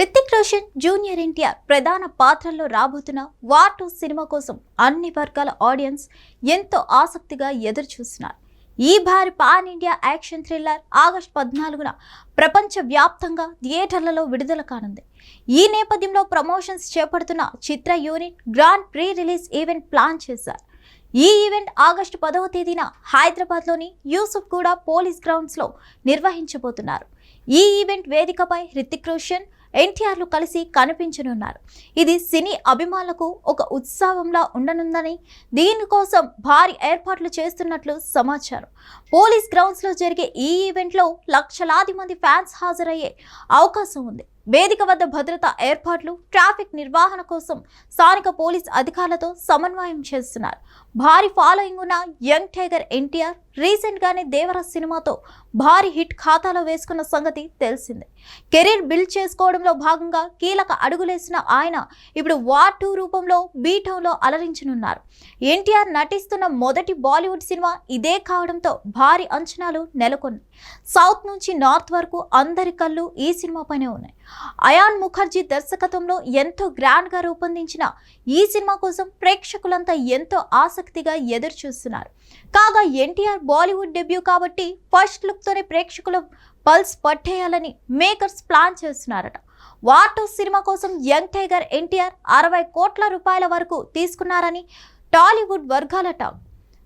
Hrithik Roshan junior NTR ప్రధాన పాత్రల్లో రాబోతున్న వార్ టూ సినిమా కోసం అన్ని వర్గాల ఆడియన్స్ ఎంతో ఆసక్తిగా ఎదురు చూస్తున్నారు ఈ భారీ pan India action thriller August పద్నాలుగున ప్రపంచ వ్యాప్తంగా థియేటర్లలో విడుదల కానుంది. ఈ నేపథ్యంలో ప్రమోషన్స్ చేపడుతున్న చిత్ర unit grand pre release event plan చేశారు. ఈ ఈవెంట్ ఆగస్టు పదవ తేదీన హైదరాబాద్లోని యూసుఫ్ కూడా పోలీస్ గ్రౌండ్స్లో నిర్వహించబోతున్నారు. ఈ ఈవెంట్ వేదికపై హృతిక్ రోషన్ ఎన్టీఆర్లు కలిసి కనిపించనున్నారు. ఇది సినీ అభిమానులకు ఒక ఉత్సవంలా ఉండనుందని దీనికోసం భారీ ఏర్పాట్లు చేస్తున్నట్లు సమాచారం. పోలీస్ గ్రౌండ్స్లో జరిగే ఈ ఈవెంట్లో లక్షలాది మంది ఫ్యాన్స్ హాజరయ్యే అవకాశం ఉంది. వేదిక వద్ద భద్రతా ఏర్పాట్లు ట్రాఫిక్ నిర్వహణ కోసం స్థానిక పోలీస్ అధికారులతో సమన్వయం చేస్తున్నారు. భారీ ఫాలోయింగ్ ఉన్న యంగ్ టైగర్ ఎన్టీఆర్ రీసెంట్ గానే దేవర సినిమాతో భారీ హిట్ ఖాతాలో వేసుకున్న సంగతి తెలిసిందే. కెరీర్ బిల్డ్ చేసుకోవడంలో భాగంగా కీలక అడుగులేసిన ఆయన ఇప్పుడు వార్ టూ రూపంలో బీటౌన్లో అలరించనున్నారు. ఎన్టీఆర్ నటిస్తున్న మొదటి బాలీవుడ్ సినిమా ఇదే కావడంతో భారీ అంచనాలు నెలకొన్నాయి. సౌత్ నుంచి నార్త్ వరకు అందరి కళ్ళు ఈ సినిమాపైనే ఉన్నాయి. అయాన్ ముఖర్జీ దర్శకత్వంలో ఎంతో గ్రాండ్గా రూపొందించిన ఈ సినిమా కోసం ప్రేక్షకులంతా ఎంతో ఆసక్తిగా ఎదురు చూస్తున్నారు కాగా ఎన్టీఆర్ బాలీవుడ్ డెబ్యూ కాబట్టి ఫస్ట్ లుక్తోనే ప్రేక్షకుల పల్స్ పట్టేయాలని మేకర్స్ ప్లాన్ చేస్తున్నారట. వాటో సినిమా కోసం యంగ్ టైగర్ ఎన్టీఆర్ అరవై కోట్ల రూపాయల వరకు తీసుకున్నారని టాలీవుడ్ వర్గాలట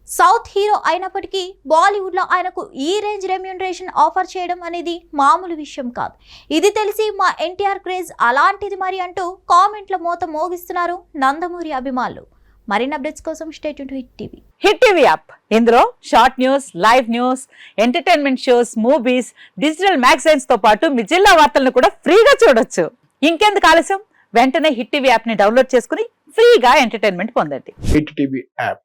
సౌత్ హీరో అయినప్పటికీ బాలీవుడ్లో ఆయనకు ఈ రేంజ్ రెమ్యూనరేషన్ ఆఫర్ చేయడం అనేది మామూలు విషయం కాదు. ఇది తెలిసి మా ఎన్టీఆర్ క్రేజ్ అలాంటిది మరి అంటూ కామెంట్ల మోత మోగిస్తున్నారు నందమూరి అభిమానులు. మరిన్ని అప్డేట్స్ కోసం state to hit TV. Hit TV app. ఇందులో short news live news entertainment shows movies digital మ్యాగజైన్స్తో పాటు మీ జిల్లా వార్తలను కూడా ఫ్రీగా చూడొచ్చు. ఇంకెందుకు ఆలస్యం? వెంటనే హిట్ టీవీ యాప్ని డౌన్లోడ్ చేసుకుని ఫ్రీగా ఎంటర్టైన్మెంట్ పొందండి. Hit TV app.